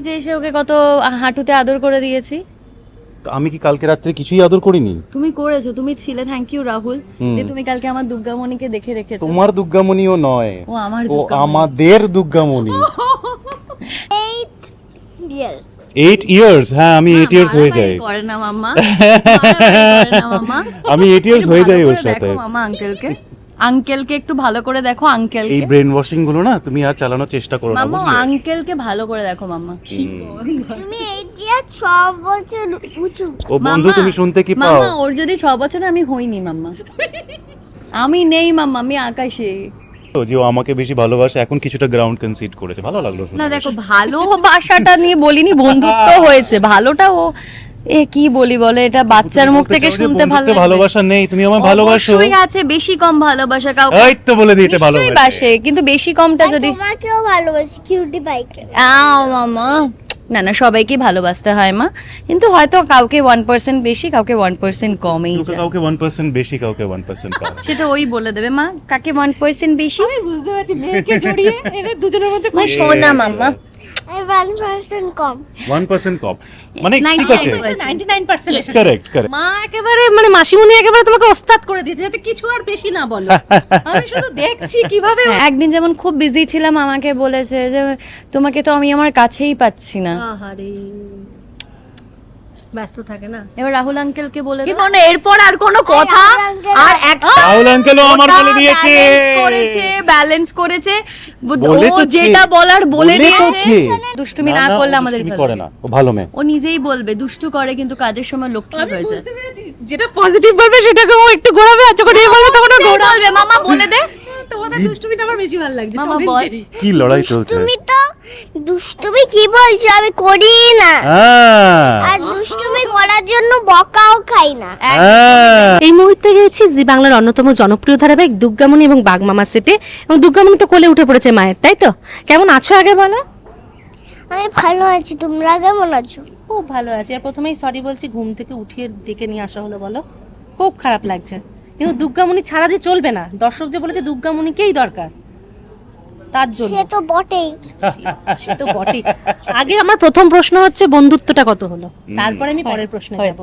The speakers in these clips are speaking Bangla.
যে এসে ওকে কত হাঁটুতে আদর করে দিয়েছি। আমি কি কালকে রাত্রে কিছুই আদর করিনি? তুমি করেছ তুমি ছিলে থ্যাংক ইউ রাহুল যে তুমি কালকে আমার দুর্গামণিকে দেখে রেখেছো। তোমার দুর্গামণিও নয় ও আমার ও আমাদের দুর্গামণি ইয়ার্স এইট ইয়ার্স হ্যাঁ আমি না, এইট ইয়ার্স হয়ে যাই। করে না মাম্মা। মারামারি করে না মাম্মা। আমি এইট ইয়ার্স হয়ে যাই ওর সাথে। দেখো মামা আঙ্কেলকে আঙ্কেলকে একটু ভালো করে দেখো আঙ্কেল এই ব্রেন ওয়াশিংগুলো না তুমি আর চালানোর চেষ্টা করো না বুঝলে? আঙ্কেলকে ভালো করে দেখো মাম্মা তুমি এই যে ছ বছর উঁচু। ও বন্ধু তুমি শুনতে কি পাও? মাম্মা ওর যদি ছ বছর আমি হইনি মাম্মা আমি নেই মাম্মা আমি আকাশে। তো যে ও আমাকে বেশি ভালোবাসে এখন কিছুটা গ্রাউন্ড কনসিড করেছে। ভালো লাগল না দেখো ভালোবাসাটা নিয়ে বলিনি বন্ধুত্ব হয়েছে। ভালোটা ও এ কি বলি বলে এটা বাচ্চার মুখ থেকে শুনতে ভালো ভালোবাসা নেই তুমি আমায় ভালোবাসো। অবশ্যই আছে বেশি কম ভালোবাসা কাউকে। এই তো বলে দিয়েছে ভালোবাসে। কিন্তু বেশি কমটা যদি তোমাকেও ভালোবাসি কিউটি বাইকে আও মামা। না না সবাইকে ভালোবাসতে হয় মা। কিন্তু হয়তো কাউকে ওয়ান পার্সেন্ট বেশি কাউকে ওয়ান পার্সেন্ট কমই কাউকে ওয়ান পার্সেন্ট বেশি কাউকে ওয়ান পার্সেন্ট কম। সেটা ওই বলে দেবে মা। কাকে ওয়ান পার্সেন্ট বেশি? বুঝতে পারছি মেয়েকে জড়িয়ে এদের দুজনের মধ্যে মা সোনা মাম্মা কম। কম। মানে ঠিক আছে। 99% ninety nine percent correct correct মা একেবারে মানে মাসিমুনি একেবারে তোমাকে ওস্তাদ করে দিয়েছে যাতে কিছু আর বেশি না বলো। আমি শুধু দেখছি কীভাবে একদিন যেমন খুব বিজি ছিলাম আমাকে বলেছে যে তোমাকে তো আমি আমার কাছেই পাচ্ছি না। আহারে। ব্যস্ত থাকে না। এবার রাহুল আঙ্কেলকে বলে কি। মানে এরপর আর কোনো কথা আর এক রাহুল আঙ্কেলও আমার বলে দিয়েছে। করেছে ব্যালেন্স করেছে। ও যেটা বলার বলে দিয়েছে। দুষ্টুমি না, করলে আমাদের করে না ও ভালো মেয়ে। ও নিজেই বলবে দুষ্টু করে কিন্তু কাজের সময় লক্ষ্মী হয়ে যায়। যেটা পজিটিভ বলবে সেটাকে ও একটু ঘোরাবে আর যখন এ বলবে তখন ও ঘোরাবে মামা বলে দে। তোমাদের দুষ্টুমিটা আমার বেশি ভালো লাগছে মামা বল। কি লড়াই চলছে? দুষ্টুমি কি বলছো? আমি করি না। আর দুষ্টুমি করার জন্য বকাও খাই না। এই মুহূর্তে রয়েছে জি বাংলার অন্যতম জনপ্রিয় ধারাবাহিক দুর্গামণি এবং বাগমামা সেটে। এবং দুর্গামণি তো কোলে উঠে পড়েছে মায়ের তাই তো? কেমন আছো আগে বলো? আমি ভালো আছি তোমরা কেমন আছো? খুব ভালো আছে। আর প্রথমেই সরি বলছি ঘুম থেকে উঠিয়ে ডেকে নিয়ে আসা হলো বলো। খুব খারাপ লাগছে। কিন্তু দুর্গামণি ছাড়া যে চলবে না। দর্শক যে বলেছে দুর্গামণিকেই দরকার। তার জন্য। সে তো বটেই। সে তো বটেই। আগে আমার প্রথম প্রশ্ন হচ্ছে বন্ধুত্বটা কত হলো? তারপরে আমি পরের প্রশ্নে যাব।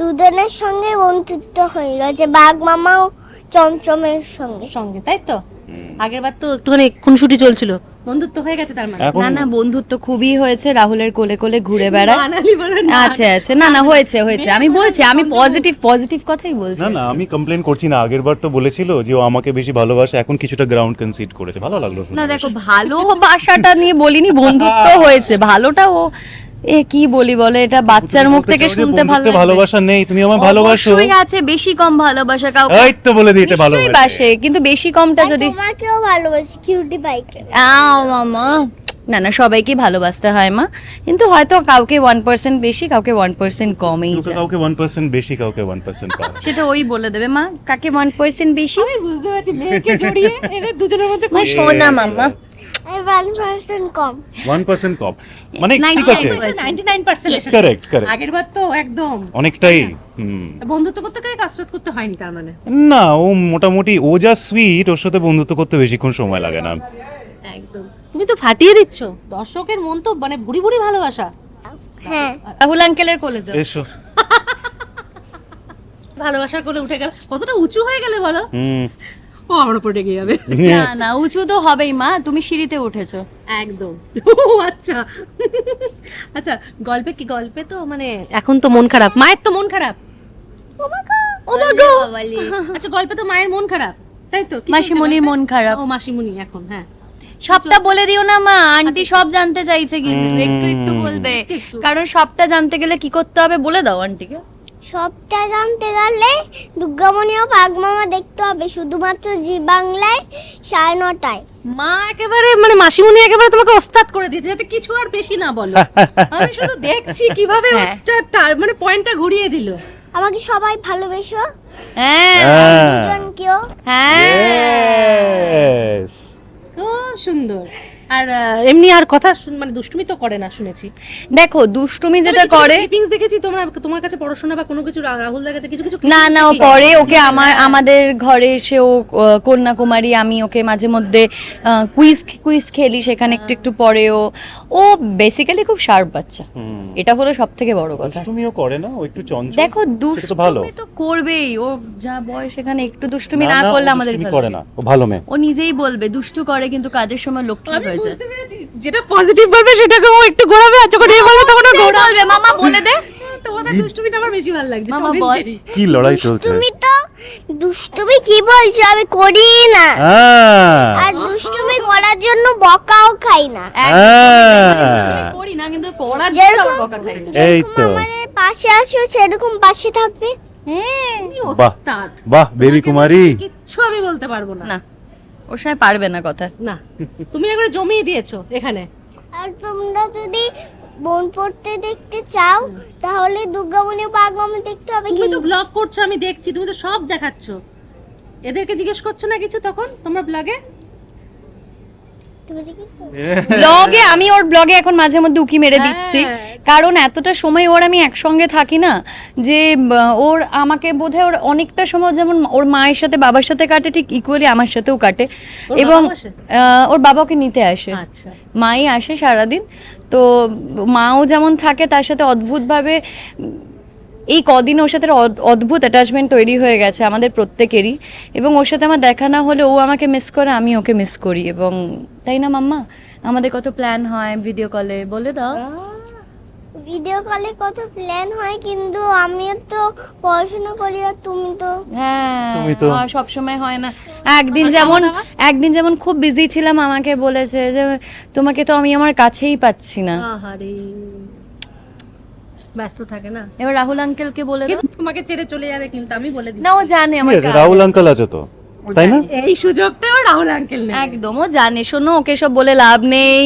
দুজনের সঙ্গে বন্ধুত্ব হয়ে গেছে বাঘ মামাও চমচমের সঙ্গে। সঙ্গে তাই তো? আগের বার তো একটুখানি খুনসুটি চলছিল। বন্ধুত্ব হয়ে গেছে তার মানে। না না বন্ধুত্ব খুবই হয়েছে রাহুলের কোলে কোলে ঘুরে বেড়ায়। বানালি বলে না। আছে আছে। না না হয়েছে হয়েছে। আমি বলছি আমি পজিটিভ পজিটিভ কথাই বলছি না না আমি কমপ্লেন করছি না। আগের বার তো বলেছিল যে ও আমাকে বেশি ভালোবাসে এখন কিছুটা গ্রাউন্ড কনসিড করেছে। ভালো লাগল না দেখো ভালোবাসাটা নিয়ে বলিনি বন্ধুত্ব হয়েছে। ভালোটা ও এ কি বলি বলে এটা বাচ্চার মুখ থেকে শুনতে ভালো ভালোবাসা নেই তুমি আমার ভালোবাসো। অবশ্যই আছে বেশি কম ভালোবাসা কাউকে। এই তো বলে দিয়েছে ভালোবাসে। বাসে কিন্তু বেশি কমটা যদি তোমাকেও ভালোবাসি কিউটি বাইক আ মামা। না না সবাইকে ভালোবাসতে হয় মা। কিন্তু হয়তো কাউকে ওয়ান পার্সেন্ট বেশি কাউকে ওয়ান পার্সেন্ট কমই কাউকে যায়। কাউকে ওয়ান পার্সেন্ট বেশি কাউকে ওয়ান পার্সেন্ট কম। সেটা ওই বলে দেবে মা কাকে ওয়ান পার্সেন্ট বেশি? আমি বুঝতে পারছি মেয়েকে জড়িয়ে এদের দুজনের মধ্যে মা সোনা মাম্মা। পার্সেন্ট কম। কম। মানে ঠিক আছে। কারেক্ট কারেক্ট আগের বার তো একদম। অনেকটাই হুম। বন্ধুত্ব করতে গিয়ে কাসরত করতে হয়নি তার মানে? না ও মোটামুটি ও যা সুইট ওর সাথে বন্ধুত্ব করতে বেশিক্ষণ সময় লাগে না। একদম। তুমি তো ফাটিয়ে দিচ্ছ। দর্শকের মন তো মানে ভুড়ি ভুড়ি ভালোবাসা। হ্যাঁ। রাহুল আঙ্কেলের কোলে যাও। এসো। ভালোবাসার করে উঠে গেল। কতটা উঁচু হয়ে গেলে বলো? ও আমার উপর রেগে যাবে। না না উঁচু তো হবেই মা। তুমি সিঁড়িতে উঠেছো। একদম। ও আচ্ছা। আচ্ছা গল্পে কি গল্পে তো মানে এখন তো মন খারাপ। মায়ের তো মন খারাপ। ও মা গো। আচ্ছা গল্পে তো মায়ের মন খারাপ। তাই তো? মাসিমণির মন খারাপ। ও মাসিমণি এখন হ্যাঁ। সবটা বলে দিও না মা। আন্টি সব জানতে চাইছে কিন্তু। একটু একটু বলবে। কারণ সবটা জানতে গেলে কি করতে হবে বলে দাও আন্টিকে। সবটা জানতে গেলে দুর্গামণি ও মামা দেখতে হবে শুধুমাত্র জি বাংলায় সাড়ে নটায়। মা একেবারে মানে মাসিমণি একেবারে তোমাকে ওস্তাদ করে দিয়েছে যাতে কিছু আর বেশি না বলো। আমি শুধু দেখছি কীভাবে হ্যাঁ। মানে পয়েন্টটা ঘুরিয়ে দিল। আমাকে সবাই ভালোবেসো। হ্যাঁ। দুজন কেউ। হ্যাঁ. খুব সুন্দর। আর এমনি আর কথা মানে দুষ্টুমি তো করে না শুনেছি। দেখো দুষ্টুমি যেটা করে ক্লিপিংস দেখেছি তোমরা তোমার কাছে পড়াশোনা বা কোনো কিছু রাহুল কাছে কিছু কিছু না না ও পরে ওকে আমার আমাদের ঘরে এসে ও কন্যাকুমারী আমি ওকে মাঝে মধ্যে কুইজ কুইজ খেলি সেখানে একটু একটু পরে ও ও বেসিক্যালি খুব শার্প বাচ্চা। এটা হলো সব থেকে বড় কথা। দুষ্টুমিও করে না ও একটু চঞ্চল। দেখো দুষ্টুমি তো করবেই ও যা বয়স সেখানে একটু দুষ্টুমি না করলে আমাদের করে না ও ভালো মেয়ে। ও নিজেই বলবে দুষ্টু করে কিন্তু কাজের সময় লক্ষ্মী হয়ে যায় যেটা পজিটিভ বলবে সেটাকে ও একটু ঘোরাবে আর যখন এ বলবে তখন ও ঘোরাবে মামা বলে দে। তোমাদের দুষ্টুমিটা আমার বেশি ভালো লাগছে মামা বল। কি লড়াই চলছে? তুমি তো দুষ্টুমি কি বলছো? আমি করি না। হ্যাঁ। আর দুষ্টুমি করার জন্য বকাও খাই না। হ্যাঁ। করি না কিন্তু করার জন্য বকা খাই না। এই তো। আমাদের পাশে আসো সেরকম পাশে থাকবে। হ্যাঁ বাহ। বাহ বেবি কুমারী। কিচ্ছু আমি বলতে পারব না। না। ওর সময় পারবে না কথা। না তুমি একবার জমিয়ে দিয়েছ এখানে। আর তোমরা যদি বোন পড়তে দেখতে চাও তাহলে দুর্গামণি বাগমামা দেখতে হবে তুমি তো কিন্তু। ব্লগ করছ আমি দেখছি তুমি তো সব দেখাচ্ছ। এদেরকে জিজ্ঞেস করছ না কিছু তখন তোমরা ব্লগে। ব্লগে আমি ওর ব্লগে এখন মাঝে মধ্যে উকি মেরে দিচ্ছি। হ্যাঁ। কারণ এতটা সময় ওর আমি একসঙ্গে থাকি না যে ওর আমাকে বোধহয় ওর অনেকটা সময় যেমন ওর মায়ের সাথে বাবার সাথে কাটে ঠিক ইকুয়ালি আমার সাথেও কাটে। এবং ওর বাবাকে নিতে আসে। আচ্ছা। মাই আসে সারাদিন। তো মাও যেমন থাকে তার সাথে অদ্ভুতভাবে এই কদিন ওর সাথে অদ- অদ্ভুত অ্যাটাচমেন্ট তৈরি হয়ে গেছে আমাদের প্রত্যেকেরই। এবং ওর সাথে আমার দেখা না হলে ও আমাকে মিস করে আমি ওকে মিস করি এবং তাই না মাম্মা? আমাদের কত প্ল্যান হয় ভিডিও কলে বলে দাও। ভিডিও কলে কত প্ল্যান হয় কিন্তু আমি তো পড়াশোনা করি আর তুমি তো। হ্যাঁ তুমি তো- সব সময় হয় না। একদিন যেমন একদিন যেমন খুব বিজি ছিলাম আমাকে বলেছে যে তোমাকে তো আমি আমার কাছেই পাচ্ছি না। আহারে। ব্যস্ত থাকে না। এবার রাহুল আঙ্কেলকে বলে দাও। তোমাকে ছেড়ে চলে যাবে কিন্তু আমি বলে দিই না ও জানে আমার কাজ রাহুল আঙ্কেল আছে তো? তাই না? এই সুযোগটাও রাহুল আঙ্কেল নেই একদম ও জানে। শোনো ওকে সব বলে লাভ নেই।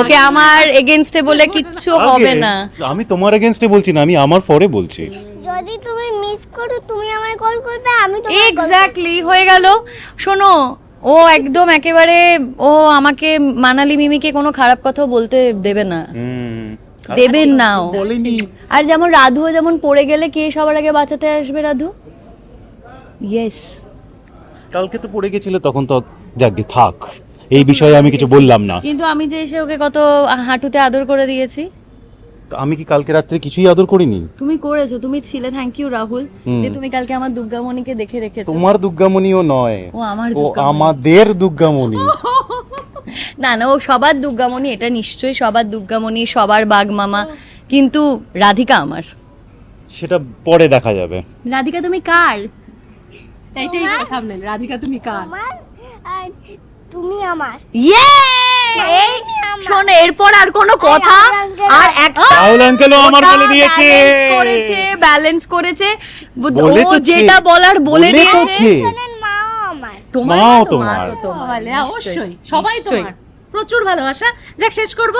ওকে আমার এগেনস্টে বলে কিচ্ছু হবে না। আমি তোমার এগেনস্টে বলছি না আমি আমার ফরে বলছি। যদি তুমি মিস করো তুমি আমায় কল করবে আমি তোমায় এক্স্যাক্টলি হয়ে গেল। শোনো ও একদম একেবারে ও আমাকে মানালি মিমিকে কোনো খারাপ কথা বলতে দেবে না। হুম। দেবেন না বলেনি। আর যেমন রাধুও যেমন পড়ে গেলে কে সবার আগে বাঁচাতে আসবে রাধু? ইয়েস কালকে তো পড়ে গেছিল তখন তো যাকে থাক। এই বিষয়ে আমি কিছু বললাম না। কিন্তু আমি যে এসে ওকে কত হাঁটুতে আদর করে দিয়েছি। আমি কি কালকে রাত্রে কিছুই আদর করিনি? তুমি করেছ তুমি ছিলে থ্যাংক ইউ রাহুল। যে তুমি কালকে আমার দুর্গামণিকে দেখে রেখেছো। তোমার দুর্গামণিও নয়। ও আমার। আমাদের দুর্গামণি। না না ও সবার দুর্গামণি এটা নিশ্চয়ই সবার দুর্গামণি সবার বাঘ মামা কিন্তু রাধিকা আমার। সেটা পরে দেখা যাবে। রাধিকা তুমি কার? এইটাই থামনেল রাধিকা তুমি কার? আমার আর তুমি আমার। ইয়ে এই শোনো এরপর আর কোনো কথা আর একটা রাহুল আঙ্কেলও আমার বলে দিয়েছে। করেছে ব্যালেন্স করেছে। ও যেটা বলার বলে দিয়েছে বলেছে। শোনেন মাও আমার তোমার মাও তোমার। তোমার, তাহলে অবশ্যই সবাই তোমার। প্রচুর ভালোবাসা। যাক শেষ করব।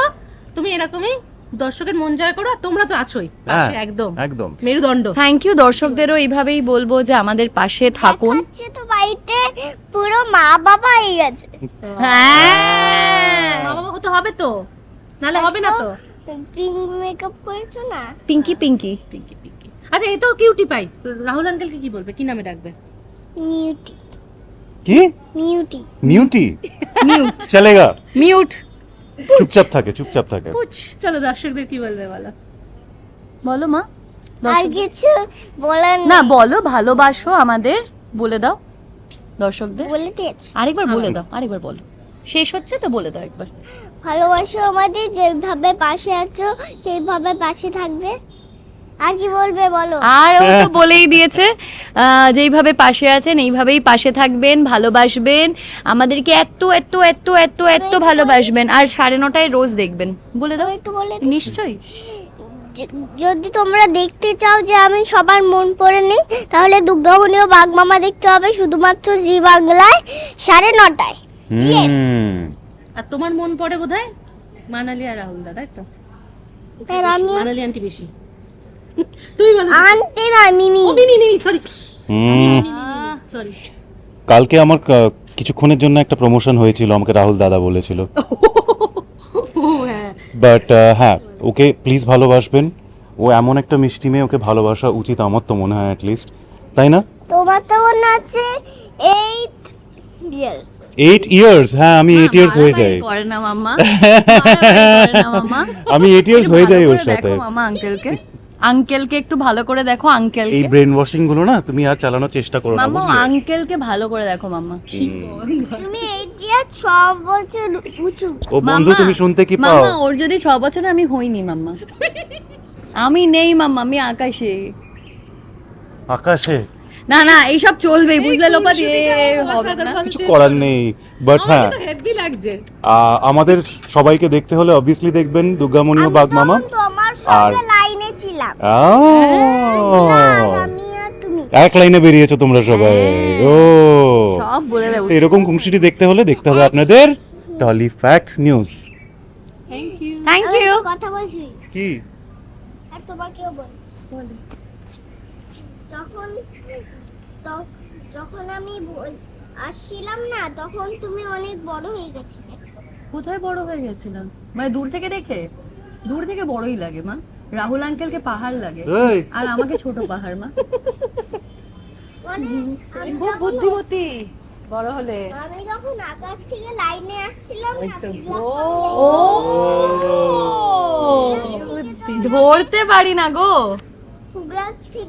তুমি এরকমই দর্শকের মন জয় করো আর তোমরা তো আছোই। পাশে হ্যাঁ, একদম। একদম। মেরুদণ্ড। থ্যাংক ইউ দর্শকদেরও এইভাবেই বলব যে আমাদের পাশে থাকুন। তো বাড়িতে পুরো মা বাবা হয়ে গেছে হ্যাঁ। মা বাবা হতে হবে তো। নালে হবে না তো। পিঙ্ক মেকআপ করেছ না? পিঙ্কি পিঙ্কি। আচ্ছা এই তো কিউটি পাই রাহুল আঙ্কেলকে কি বলবে? কি নামে ডাকবে? মিউটি কি? মিউটি। মিউটি? মিউট চলেগা। মিউট চুপচাপ থাকে চুপচাপ থাকে। পুচ চলো দর্শকদের কি বলবে বলো? বলো মা। আর কিছু বলার না বলো ভালোবাসো আমাদের বলে দাও। দর্শকদের। বলে দিয়েছি। আরেকবার বলে দাও আরেকবার বলো। শেষ হচ্ছে তো বলে দাও একবার। ভালোবাসো আমাদের যেভাবে পাশে আছো সেইভাবে পাশে থাকবে। আর কি বলবে বলো? আর ও তো বলেই দিয়েছে যেইভাবে পাশে আছেন এইভাবেই পাশে থাকবেন ভালোবাসবেন আমাদেরকে এত এত এত এত এত ভালোবাসবেন। আর সাড়ে নটায় রোজ দেখবেন। বলে দাও। একটু বলে নিশ্চয়ই। যদি তোমরা দেখতে চাও যে আমি সবার মন পড়ে নেই তাহলে দুর্গামণি ও বাগমামা দেখতে হবে শুধুমাত্র জি বাংলায় সাড়ে নটায়। আর তোমার মন পড়ে বোধহয়? মানালি আর রাহুল দা তাই তো? মানালি আন্টি বেশি। তুমি বলো। আনতে না মিমি। ও মিমি মিমি সরি সরি কালকে আমার কিছুক্ষণের জন্য একটা প্রমোশন হয়েছিল আমাকে রাহুল দাদা বলেছিল। বাট হ্যাঁ। ওকে প্লিজ ভালোবাসবেন। ও এমন একটা মিষ্টি মেয়ে ওকে ভালোবাসা উচিত আমার তো মনে হয় অ্যাটলিস্ট তাই না? তোমার তো মনে আছে এইট ইয়ার্স এইট ইয়ার্স হ্যাঁ আমি এইট ইয়ার্স হয়ে যাই। করে না মাম্মা। মারামারি করে না মাম্মা। আমি এইট ইয়ার্স হয়ে যাই ওর সাথে। মামা আঙ্কেলকে আঙ্কেলকে একটু ভালো করে দেখো আঙ্কেল এই ব্রেন ওয়াশিংগুলো না তুমি আর চালানোর চেষ্টা করো না বুঝলে? আঙ্কেলকে ভালো করে দেখো মাম্মা। তুমি এইট ইয়ার ছ বছর উঁচু। ও বন্ধু তুমি শুনতে কি পাও? মাম্মা ওর যদি ছ বছর আমি হইনি মাম্মা। আমি নেই মাম্মা আমি আকাশে। আকাশে? না না এইসব চলবেই বুঝলে লোপা দিয়ে হবে না। কিছু করার নেই বাট হ্যাঁ। হেভি লাগছে। আহ, আমাদের সবাইকে দেখতে হলে অবভিয়াসলি দেখবেন দুর্গামণি ও আমি বাগ মামা। তখন তোমার সঙ্গে আর- লাইনে ছিলাম আহ, আর আমি আর তুমি। এক লাইনে বেরিয়েছো তোমরা সবাই। ও। সব বলে দেবো। এরকম খুনসুটি দেখতে হলে দেখতে হবে আপনাদের Tolly facts news. Thank you কথা বলছি। কি? আর তোমাকেও বলছি। যখন যখন আমি আসছিলাম না তখন তুমি অনেক বড় হয়ে গেছিলে। কোথায় বড় হয়ে গেছিলাম? মানে দূর থেকে দেখে? দূর থেকে বড়ই লাগে মা। রাহুল আঙ্কেলকে পাহাড় লাগে। আর আমাকে ছোট পাহাড় মা। মানে আমি খুব বুদ্ধিমতী বড় হলে। আমি যখন আকাশ থেকে লাইনে আসছিলাম ও। ধরতে পারি না গো। ফুগলার ঠিক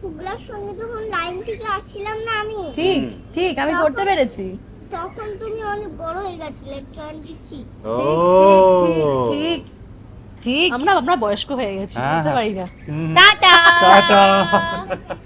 ফুগলার সঙ্গে যখন লাইন থেকে আসছিলাম না আমি? ঠিক ঠিক আমি ধরতে পেরেছি। তখন তুমি অনেক বড় হয়ে গেছিলে টোয়েন্টি থ্রি ঠিক ঠিক ঠিক ঠিক। ঠিক। আমরা আমরা বয়স্ক হয়ে গেছি হ্যাঁ, বুঝতে হ্যাঁ। পারি না। টাটা। টাটা।